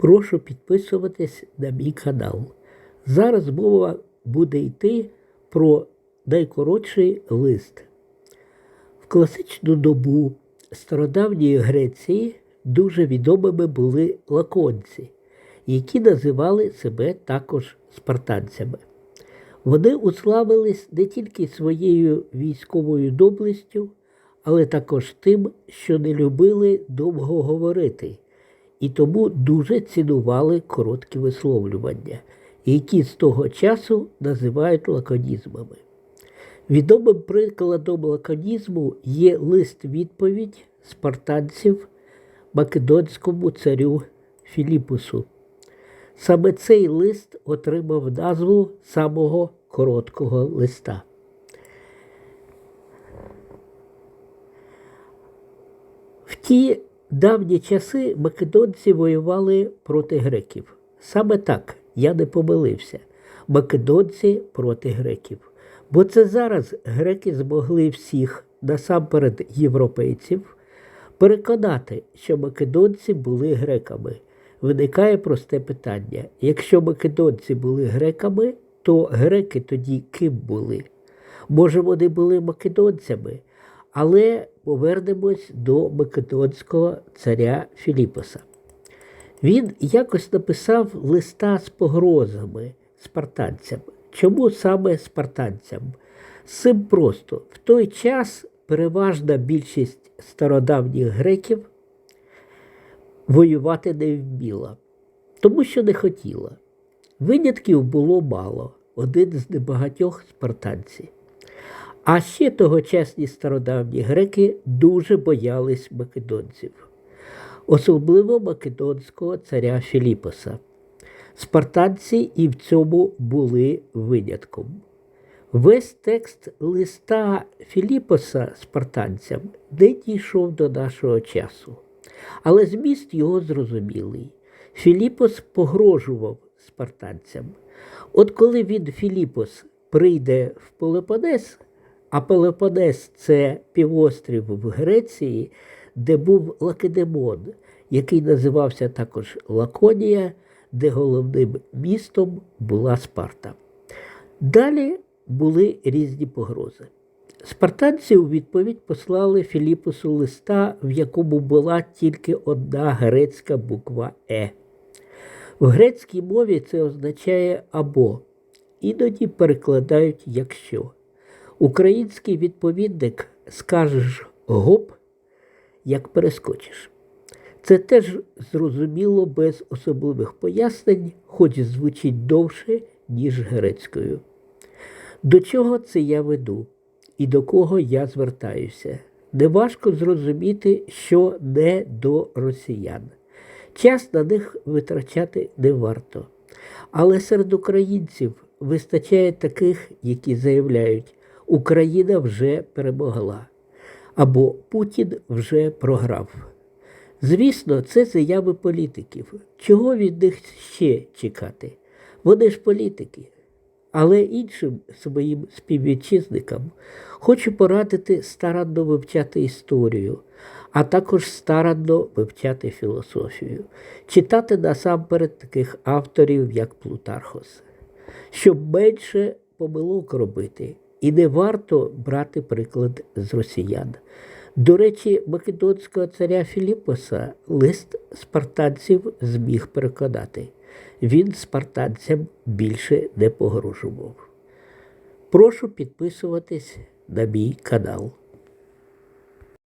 Прошу підписуватись на мій канал. Зараз мова буде йти про найкоротший лист. В класичну добу стародавньої Греції дуже відомими були лаконці, які називали себе також спартанцями. Вони уславились не тільки своєю військовою доблестю, але також тим, що не любили довго говорити, і тому дуже цінували короткі висловлювання, які з того часу називають лаконізмами. Відомим прикладом лаконізму є лист-відповідь спартанців македонському царю Філіпусу. Саме цей лист отримав назву самого короткого листа. В ті давні часи македонці воювали проти греків. Саме так я не помилився. Македонці проти греків. Бо це зараз греки змогли всіх, насамперед європейців, переконати, що македонці були греками. Виникає просте питання: якщо македонці були греками, то греки тоді ким були? Може, вони були македонцями, але повернемось до македонського царя Філіпоса. Він якось написав листа з погрозами спартанцям. Чому саме спартанцям? З цим просто в той час переважна більшість стародавніх греків воювати не вміла, тому що не хотіла. Винятків було мало, один з небагатьох спартанців. А ще тогочасні стародавні греки дуже боялись македонців, особливо македонського царя Філіпоса. Спартанці і в цьому були винятком. Весь текст листа Філіпоса спартанцям не дійшов до нашого часу, але зміст його зрозумілий. Філіпос погрожував спартанцям. От коли він Філіпос прийде в Пелопонес, а Пелопонес це півострів в Греції, де був Лакедемон, який називався також Лаконія, де головним містом була Спарта. Далі були різні погрози. Спартанці у відповідь послали Філіпусу листа, в якому була тільки одна грецька буква Е. В грецькій мові це означає або, іноді перекладають якщо. Український відповідник скажеш гоп, як перескочиш. Це теж зрозуміло без особливих пояснень, хоч звучить довше, ніж грецькою. До чого це я веду і до кого я звертаюся? Неважко зрозуміти, що не до росіян. Час на них витрачати не варто. Але серед українців вистачає таких, які заявляють, Україна вже перемогла або Путін вже програв. Звісно, це заяви політиків. Чого від них ще чекати? Вони ж політики. Але іншим своїм співвітчизникам хочу порадити старанно вивчати історію, а також старанно вивчати філософію, читати насамперед таких авторів, як Плутархос, щоб менше помилок робити. І не варто брати приклад з росіян. До речі, македонського царя Філіппоса лист спартанців зміг переконати. Він спартанцям більше не погрожував. Прошу підписуватись на мій канал.